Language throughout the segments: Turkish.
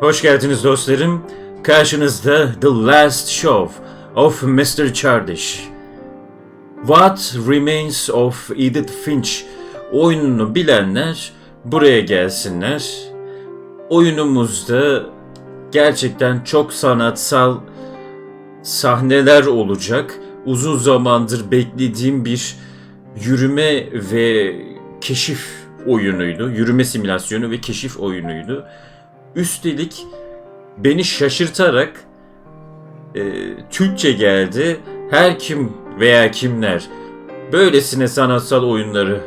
Hoş geldiniz dostlarım. Karşınızda The Last Show of Mr. Chardish. What Remains of Edith Finch oyununu bilenler buraya gelsinler. Oyunumuzda gerçekten çok sanatsal sahneler olacak. Uzun zamandır beklediğim bir yürüme ve keşif oyunuydu. Yürüme simülasyonu ve keşif oyunuydu. Üstelik beni şaşırtarak e, Türkçe geldi. Her kim veya kimler böylesine sanatsal oyunları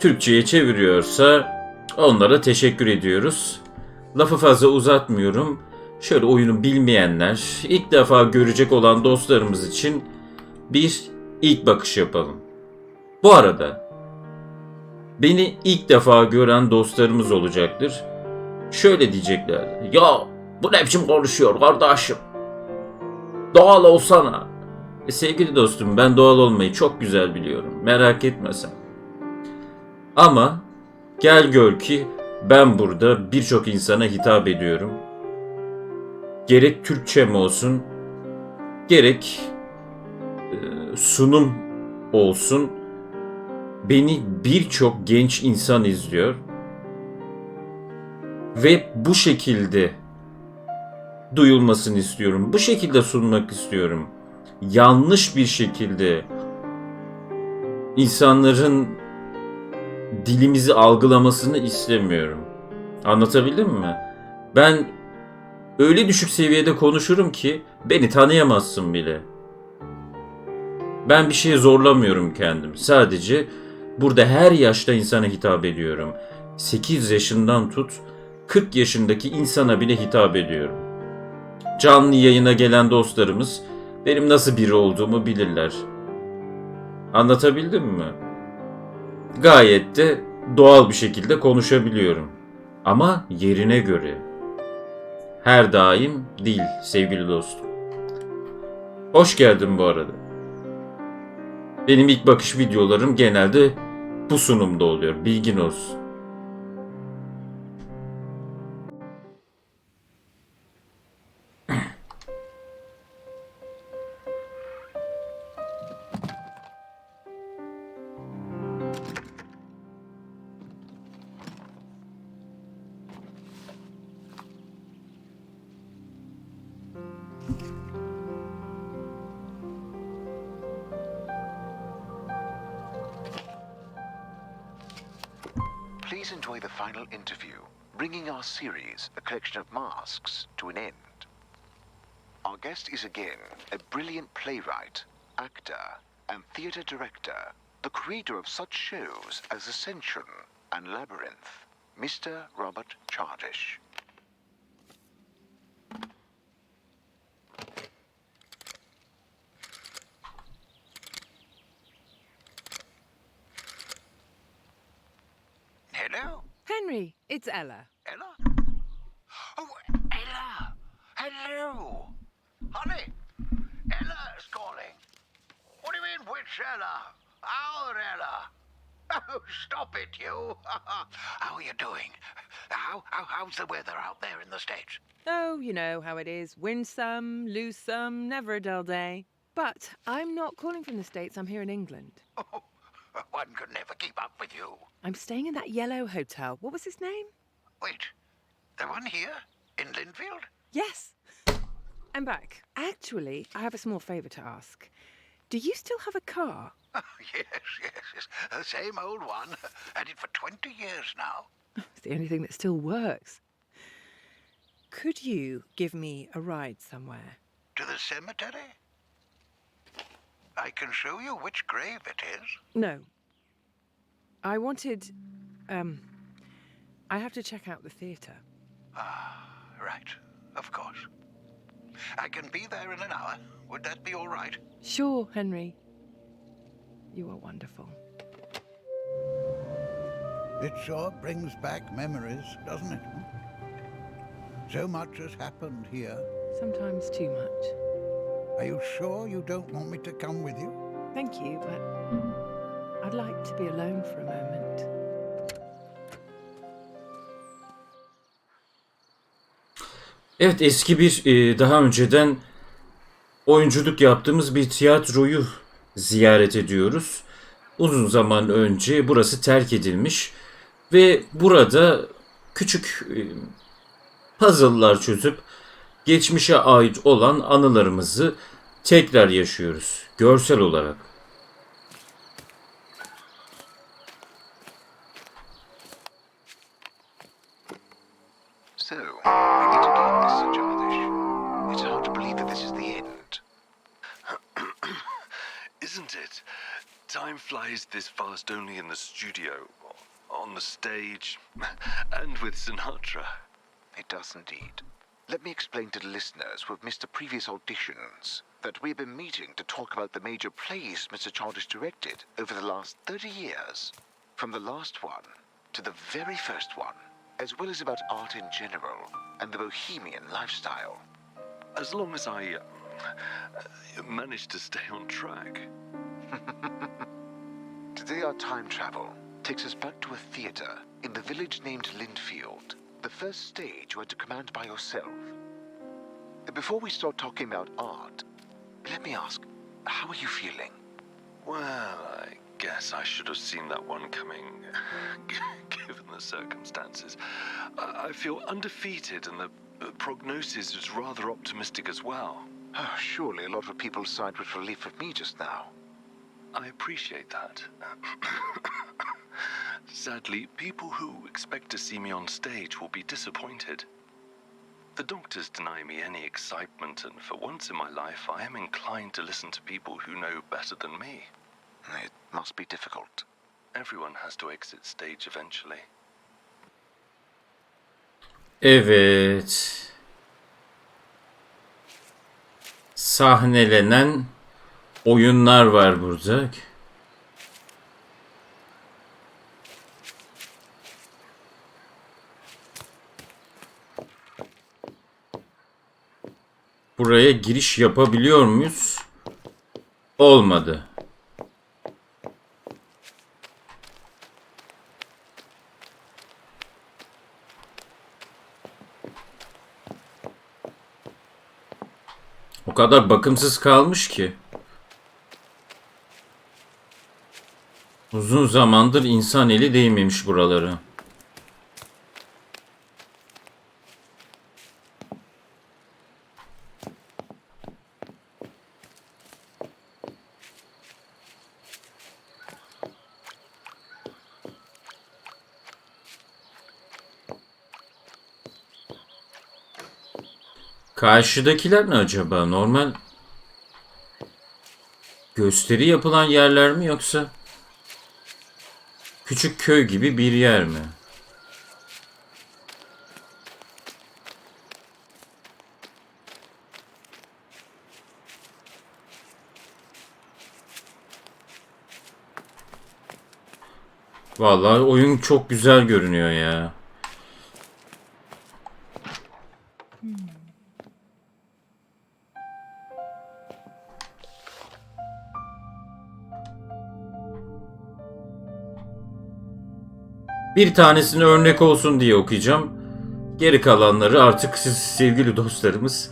Türkçe'ye çeviriyorsa onlara teşekkür ediyoruz. Lafı fazla uzatmıyorum. Şöyle oyunu bilmeyenler, ilk defa görecek olan dostlarımız için bir ilk bakış yapalım. Bu arada beni ilk defa gören dostlarımız olacaktır. Şöyle diyecekler. Ya bu ne biçim konuşuyor kardeşim? Doğal olsana. E, sevgili dostum ben doğal olmayı çok güzel biliyorum. Merak etme sen. Ama gel gör ki ben burada birçok insana hitap ediyorum. Gerek Türkçem olsun, gerek e, sunum olsun beni birçok genç insan izliyor ve bu şekilde duyulmasını istiyorum. Bu şekilde sunmak istiyorum. Yanlış bir şekilde insanların dilimizi algılamasını istemiyorum. Anlatabildim mi? Ben öyle düşük seviyede konuşurum ki beni tanıyamazsın bile. Ben bir şeye zorlamıyorum kendim. Sadece burada her yaşta insana hitap ediyorum. 8 yaşından tut 40 yaşındaki insana bile hitap ediyorum. Canlı yayına gelen dostlarımız benim nasıl biri olduğumu bilirler. Anlatabildim mi? Gayet de doğal bir şekilde konuşabiliyorum. Ama yerine göre. Her daim değil sevgili dostum. Hoş geldin bu arada. Benim ilk bakış videolarım genelde bu sunumda oluyor. Bilgin olsun. Please enjoy the final interview, bringing our series, A Collection of Masks, to an end. Our guest is again a brilliant playwright, actor, and theatre director, the creator of such shows as Ascension and Labyrinth, Mr. Robert Chardish. Hello? Henry, it's Ella. Ella? Oh, Ella! Hello! Honey, Ella's calling. What do you mean, which Ella? Our Ella? Oh, stop it, you! how are you doing? How, how, how's the weather out there in the States? Oh, you know how it is. Win some, lose some, never a dull day. But I'm not calling from the States, I'm here in England. Oh, one could never with you. I'm staying in that yellow hotel. What was his name? Wait, the one here? In Linfield? Yes. I'm back. Actually, I have a small favour to ask. Do you still have a car? Oh, yes, yes, yes. The same old one. Had it for 20 years now. It's the only thing that still works. Could you give me a ride somewhere? To the cemetery? I can show you which grave it is. No. I wanted. Um. I have to check out the theatre. Ah, right. Of course. I can be there in an hour. Would that be all right? Sure, Henry. You are wonderful. It sure brings back memories, doesn't it? So much has happened here. Sometimes too much. Are you sure you don't want me to come with you? Thank you, but I'd like to be alone for a moment. Evet eski bir e, daha önceden oyunculuk yaptığımız bir tiyatroyu ziyaret ediyoruz. Uzun zaman önce burası terk edilmiş ve burada küçük e, puzzle'lar çözüp geçmişe ait olan anılarımızı tekrar yaşıyoruz görsel olarak. Flies this fast only in the studio, on the stage, and with Sinatra. It does indeed. Let me explain to the listeners who have missed the previous auditions that we've been meeting to talk about the major plays Mr. Chardish directed over the last 30 years. From the last one to the very first one, as well as about art in general and the bohemian lifestyle. As long as I uh, manage to stay on track. Our time travel takes us back to a theatre in the village named Lindfield, the first stage you had to command by yourself. Before we start talking about art, let me ask, how are you feeling? Well, I guess I should have seen that one coming, given the circumstances. I I feel undefeated, and the uh, prognosis is rather optimistic as well. Oh, surely a lot of people sighed with relief of me just now. I appreciate that. Sadly, people who expect to see me on stage will be disappointed. The doctors deny me any excitement, and for once in my life, I am inclined to listen to people who know better than me. It must be difficult. Everyone has to exit stage eventually. Evet. Sahnelenen oyunlar var burada. Buraya giriş yapabiliyor muyuz? Olmadı. O kadar bakımsız kalmış ki. Uzun zamandır insan eli değmemiş buralara. Karşıdakiler ne acaba? Normal gösteri yapılan yerler mi yoksa küçük köy gibi bir yer mi? Vallahi oyun çok güzel görünüyor ya. Bir tanesini örnek olsun diye okuyacağım. Geri kalanları artık siz sevgili dostlarımız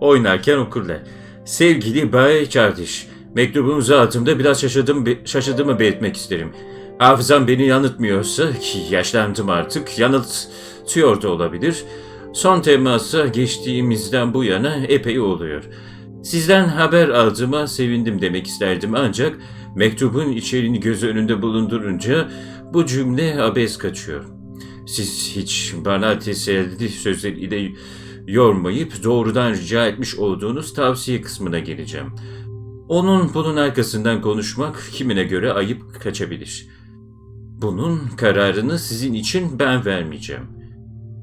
oynarken okurlar. Sevgili Bay Kardeş, mektubunuza altımda biraz şaşırdım, şaşırdığımı belirtmek isterim. Hafızam beni yanıltmıyorsa ki yaşlandım artık, yanıltıyor da olabilir. Son temasa geçtiğimizden bu yana epey oluyor. Sizden haber aldığıma sevindim demek isterdim ancak mektubun içeriğini göz önünde bulundurunca bu cümle abes kaçıyor. Siz hiç bana teselli sözleriyle yormayıp doğrudan rica etmiş olduğunuz tavsiye kısmına geleceğim. Onun bunun arkasından konuşmak kimine göre ayıp kaçabilir. Bunun kararını sizin için ben vermeyeceğim.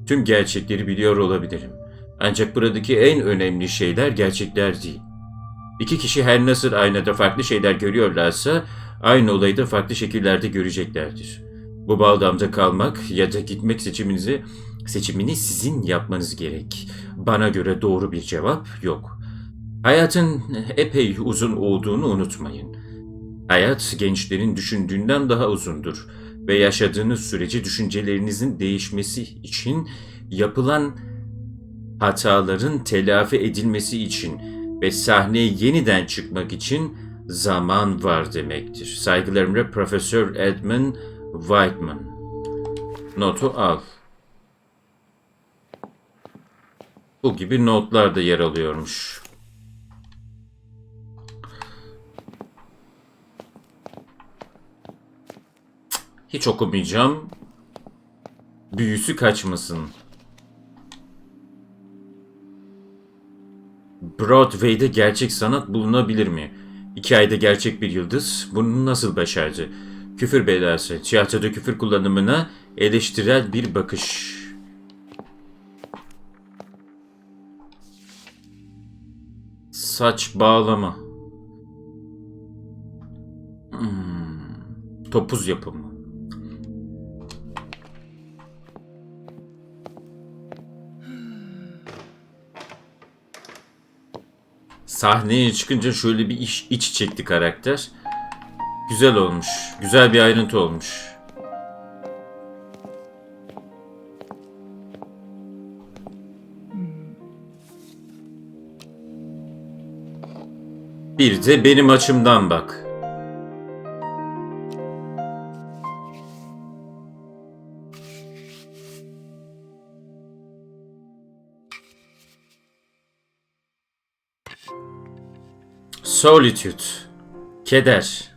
Tüm gerçekleri biliyor olabilirim. Ancak buradaki en önemli şeyler gerçekler değil. İki kişi her nasıl aynada farklı şeyler görüyorlarsa aynı olayı da farklı şekillerde göreceklerdir. Bu bağlamda kalmak ya da gitmek seçiminizi seçimini sizin yapmanız gerek. Bana göre doğru bir cevap yok. Hayatın epey uzun olduğunu unutmayın. Hayat gençlerin düşündüğünden daha uzundur ve yaşadığınız sürece düşüncelerinizin değişmesi için yapılan hataların telafi edilmesi için ve sahneye yeniden çıkmak için zaman var demektir. Saygılarımla Profesör Edmund Whiteman. Notu al. Bu gibi notlar da yer alıyormuş. Hiç okumayacağım. Büyüsü kaçmasın. Broadway'de gerçek sanat bulunabilir mi? Hikayede gerçek bir yıldız bunu nasıl başardı? Küfür belası, tiyatroda küfür kullanımına eleştirel bir bakış. Saç bağlama. Hmm, Topuz yapımı. Sahneye çıkınca şöyle bir iç, iç çekti karakter. Güzel olmuş. Güzel bir ayrıntı olmuş. Bir de benim açımdan bak. Solitude. Keder.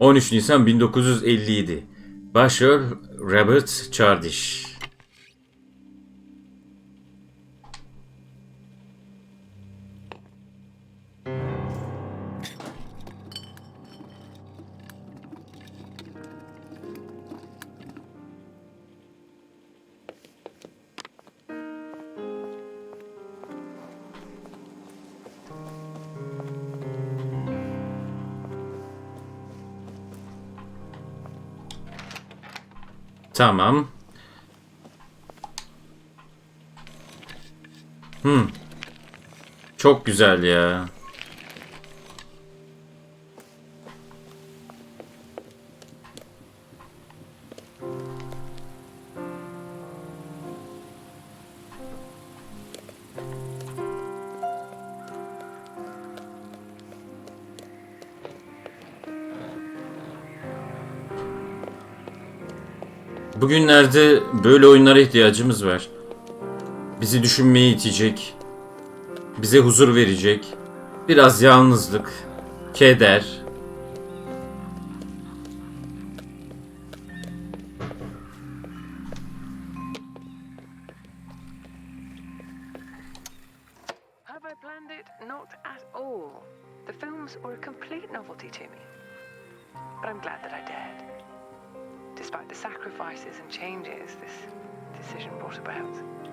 13 Nisan 1957. Başrol Robert Chardish. Tamam. Hmm. Çok güzel ya. Bugünlerde böyle oyunlara ihtiyacımız var. Bizi düşünmeye itecek, bize huzur verecek, biraz yalnızlık, keder. Novelty to me. But I'm glad that I dared. Despite the sacrifices and changes this decision brought about.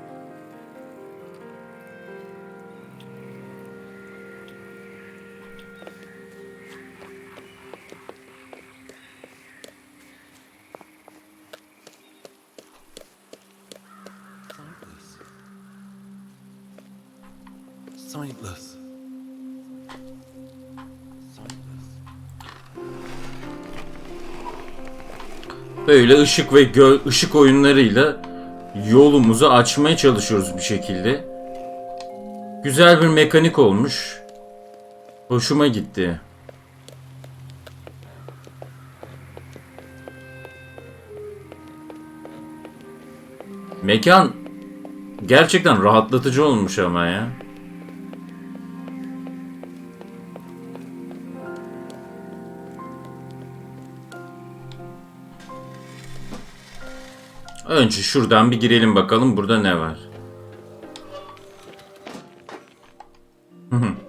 Böyle ışık ve gö ışık oyunlarıyla yolumuzu açmaya çalışıyoruz bir şekilde. Güzel bir mekanik olmuş. Hoşuma gitti. Mekan gerçekten rahatlatıcı olmuş ama ya. Önce şuradan bir girelim bakalım burada ne var. Hı hı.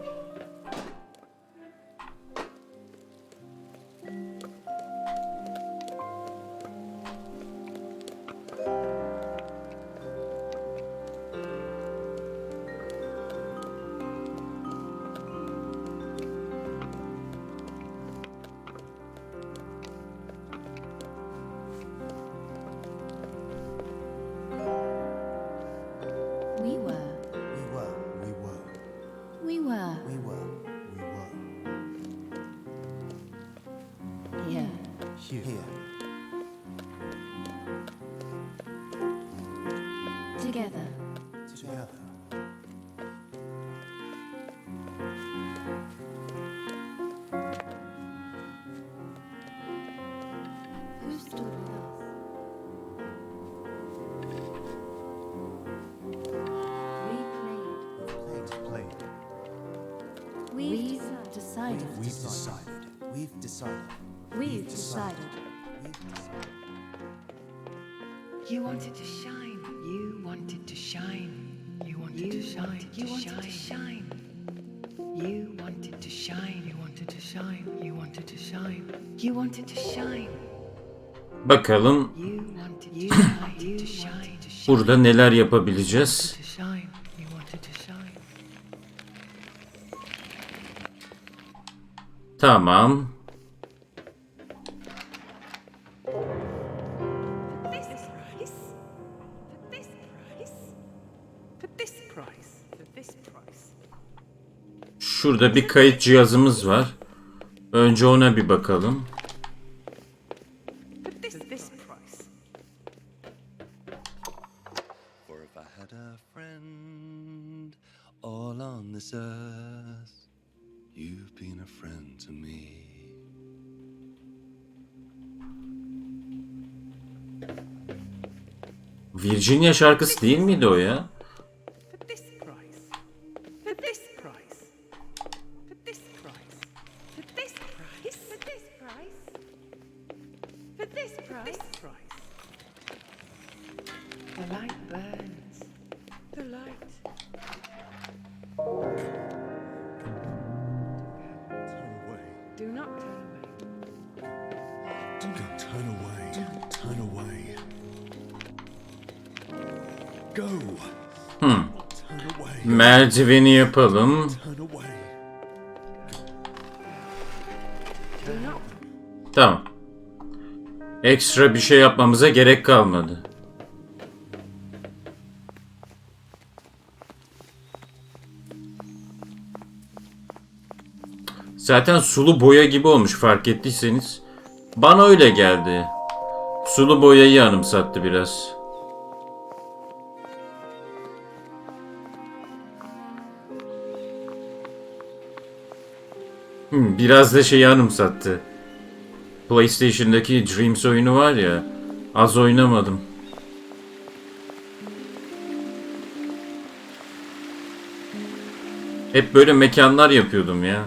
We've decided. We've decided. We've decided. You wanted to shine. You wanted to shine. You wanted to shine. You wanted to shine. You wanted to shine. You wanted to shine. You wanted to shine. You wanted to shine. Bakalım burada neler yapabileceğiz. Price. Şurada bir kayıt cihazımız var. Önce ona bir bakalım. Been a friend to me. Virginia şarkısı değil miydi o ya? Merdiveni yapalım. Tamam. Ekstra bir şey yapmamıza gerek kalmadı. Zaten sulu boya gibi olmuş fark ettiyseniz. Bana öyle geldi. Sulu boyayı anımsattı biraz. Hmm, biraz da şeyi anımsattı. PlayStation'daki Dreams oyunu var ya. Az oynamadım. Hep böyle mekanlar yapıyordum ya.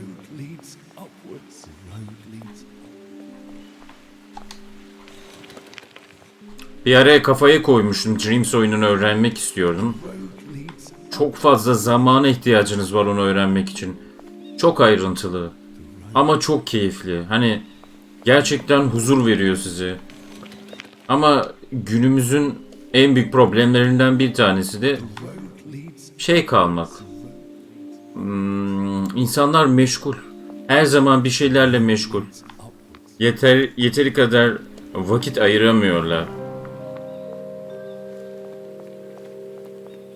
Road leads upwards. The road leads Bir araya kafaya koymuştum. Dreams oyununu öğrenmek istiyordum. Çok fazla zamana ihtiyacınız var onu öğrenmek için. Çok ayrıntılı. Ama çok keyifli. Hani gerçekten huzur veriyor size. Ama günümüzün en büyük problemlerinden bir tanesi de şey kalmak. İnsanlar meşgul. Her zaman bir şeylerle meşgul. Yeter yeteri kadar vakit ayıramıyorlar.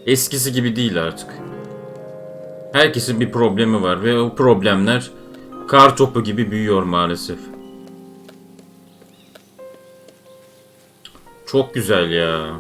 Eskisi gibi değil artık. Herkesin bir problemi var ve o problemler kar topu gibi büyüyor maalesef. Çok güzel ya.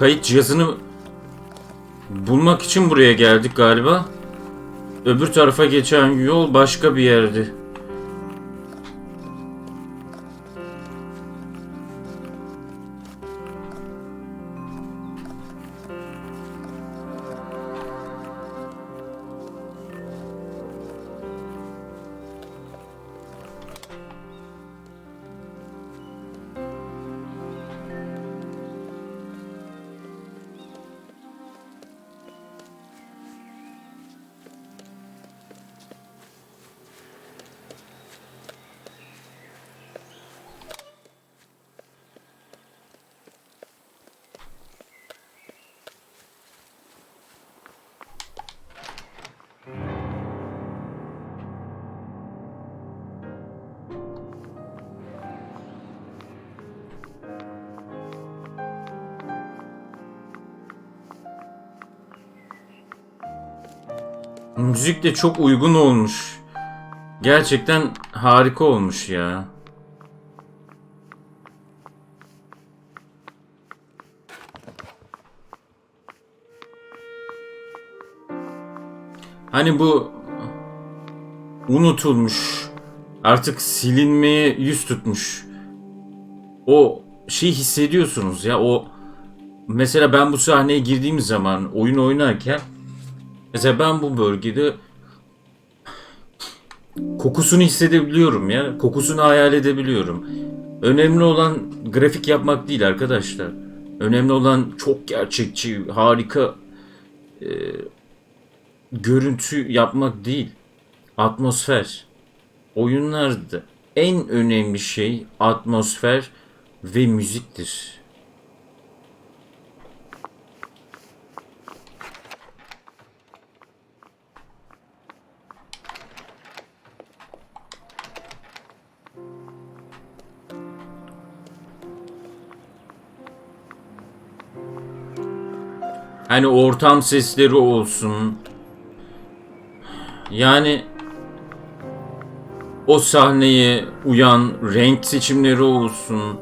Kayıt cihazını bulmak için buraya geldik galiba. Öbür tarafa geçen yol başka bir yerdi. Müzik de çok uygun olmuş. Gerçekten harika olmuş ya. Hani bu unutulmuş, artık silinmeye yüz tutmuş. O şey hissediyorsunuz ya o mesela ben bu sahneye girdiğim zaman oyun oynarken mesela ben bu bölgede kokusunu hissedebiliyorum ya. Kokusunu hayal edebiliyorum. Önemli olan grafik yapmak değil arkadaşlar. Önemli olan çok gerçekçi, harika e, görüntü yapmak değil. Atmosfer. Oyunlarda en önemli şey atmosfer ve müziktir. Hani ortam sesleri olsun. Yani o sahneye uyan renk seçimleri olsun.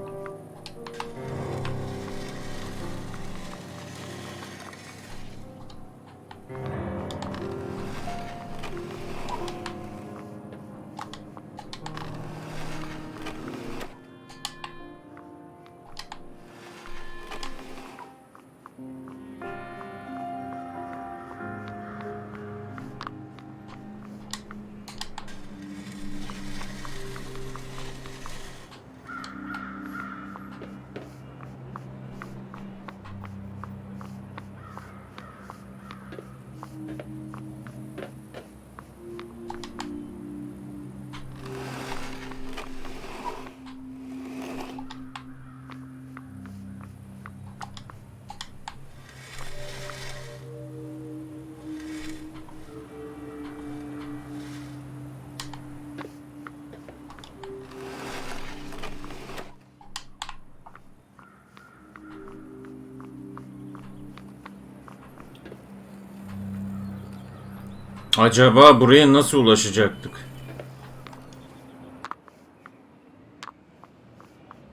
Acaba buraya nasıl ulaşacaktık?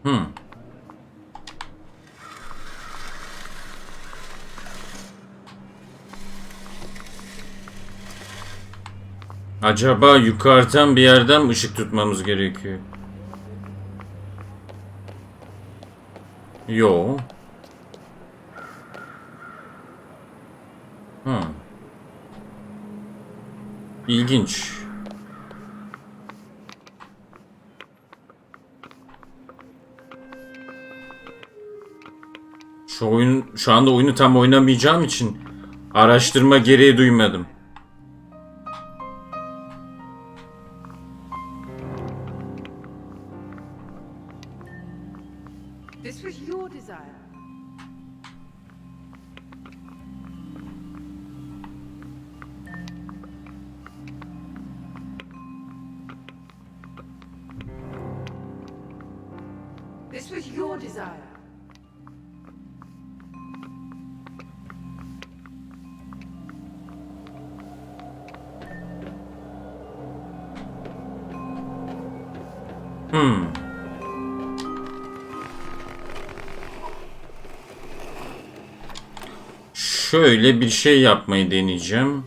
Hmm. Acaba yukarıdan bir yerden mi ışık tutmamız gerekiyor? Yo. Hmm. İlginç. Şu oyun şu anda oyunu tam oynamayacağım için araştırma gereği duymadım. This was your desire. Şöyle bir şey yapmayı deneyeceğim.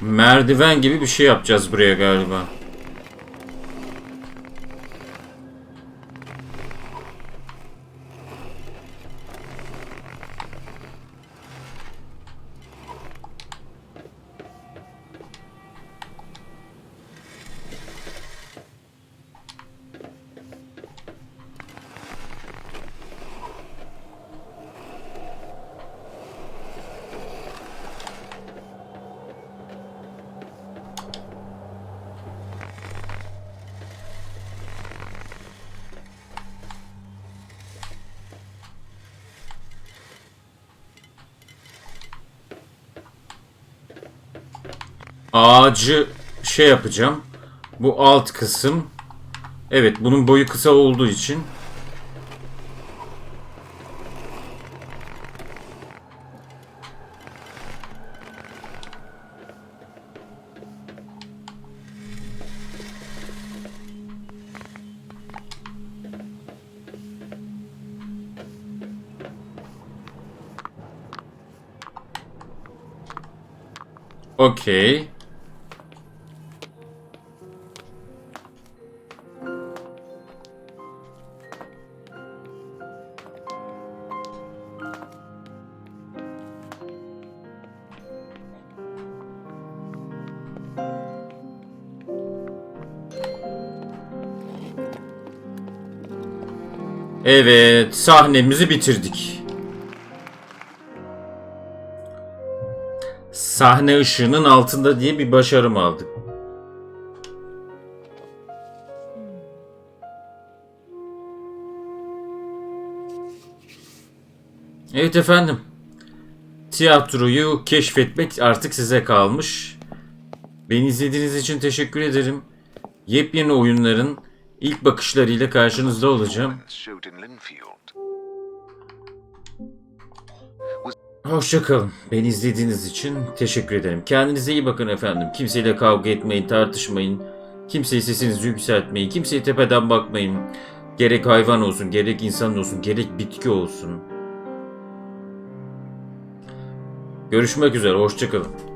Merdiven gibi bir şey yapacağız buraya galiba. ağacı şey yapacağım. Bu alt kısım. Evet bunun boyu kısa olduğu için. Okey. Evet, sahnemizi bitirdik. Sahne ışığının altında diye bir başarım aldık. Evet efendim. Tiyatroyu keşfetmek artık size kalmış. Beni izlediğiniz için teşekkür ederim. Yepyeni oyunların ilk bakışlarıyla karşınızda olacağım. Hoşçakalın. Beni izlediğiniz için teşekkür ederim. Kendinize iyi bakın efendim. Kimseyle kavga etmeyin, tartışmayın. Kimseye sesinizi yükseltmeyin. Kimseye tepeden bakmayın. Gerek hayvan olsun, gerek insan olsun, gerek bitki olsun. Görüşmek üzere. Hoşçakalın.